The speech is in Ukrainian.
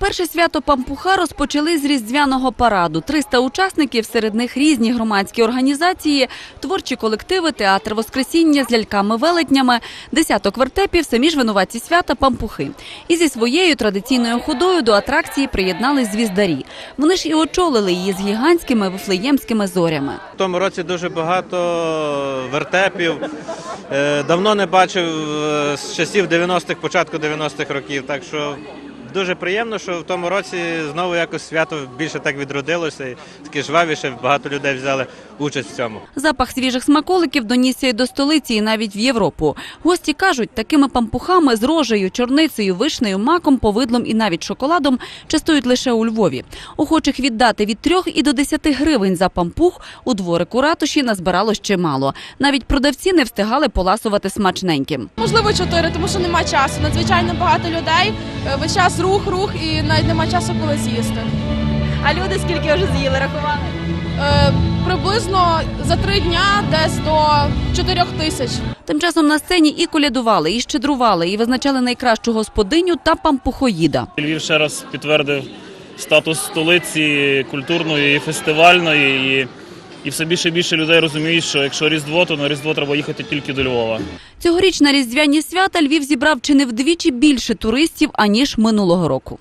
Вперше свято Пампуха розпочали з різдвяного параду. 300 учасників, серед них різні громадські організації, творчі колективи, театр Воскресіння з ляльками-велетнями, десяток вертепів, самі ж винуватці свята Пампухи. І зі своєю традиційною ходою до атракції приєднались звіздарі. Вони ж і очолили її з гігантськими вифлеємськими зорями. В тому році дуже багато вертепів. Е, Давно не бачив е, з часів 90-х, початку 90-х років. Так що дуже приємно, що в тому році знову якось свято більше так відродилося. І таке жвавіше, багато людей взяли участь в цьому. Запах свіжих смаколиків донісся й до столиці, і навіть в Європу. Гості кажуть, такими пампухами з рожею, чорницею, вишнею, маком, повидлом і навіть шоколадом частують лише у Львові. Охочих віддати від 3 і до 10 гривень за пампух у дворику ратуші назбиралось чимало. Навіть продавці не встигали поласувати смачненьким. Можливо, чотири, тому що немає часу. Надзвичайно багато людей. е, Весь час рух, рух і навіть немає часу коли з'їсти. А люди скільки вже з'їли, рахували? Е, приблизно за три дня десь до чотирьох тисяч. Тим часом на сцені і колядували, і щедрували, і визначали найкращу господиню та пампухоїда. Львів ще раз підтвердив статус столиці культурної і фестивальної. І, і все більше і більше людей розуміють, що якщо Різдво, то на Різдво треба їхати тільки до Львова. Цьогоріч на різдвяні свята Львів зібрав чи не вдвічі більше туристів аніж минулого року.